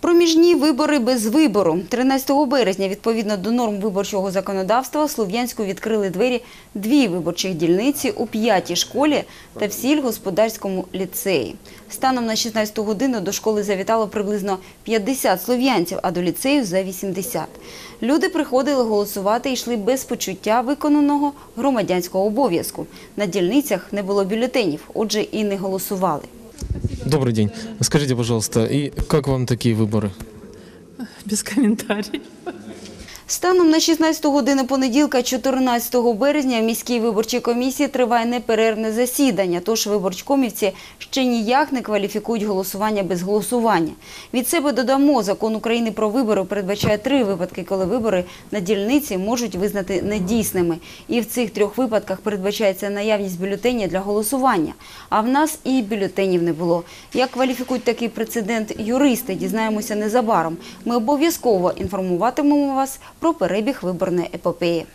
Проміжні вибори без вибору. 13 березня, відповідно до норм виборчого законодавства, Слов'янську відкрили двері дві виборчих дільниці у п'ятій школі та в сільгосподарському ліцеї. Станом на 16 годину до школи завітало приблизно 50 слов'янців, а до ліцею за 80. Люди приходили голосувати і йшли без почуття виконаного громадянського обов'язку. На дільницях не було бюлетенів, отже, і не голосували. Добрый день. Скажите, пожалуйста, и как вам такие выборы? Без комментариев. Станом на 16 годину понеділка, 14 березня, в міській виборчій комісії триває неперервне засідання. Тож виборчкомівці ще ніяк не кваліфікують голосування без голосування. Від себе додамо, закон України про вибори передбачає три випадки, коли вибори на дільниці можуть визнати недійсними. І в цих трьох випадках передбачається наявність бюлетеня для голосування. А в нас і бюлетенів не було. Як кваліфікують такий прецедент юристи, дізнаємося незабаром. Ми обов'язково інформуватимемо вас про перебіг виборної епопеї.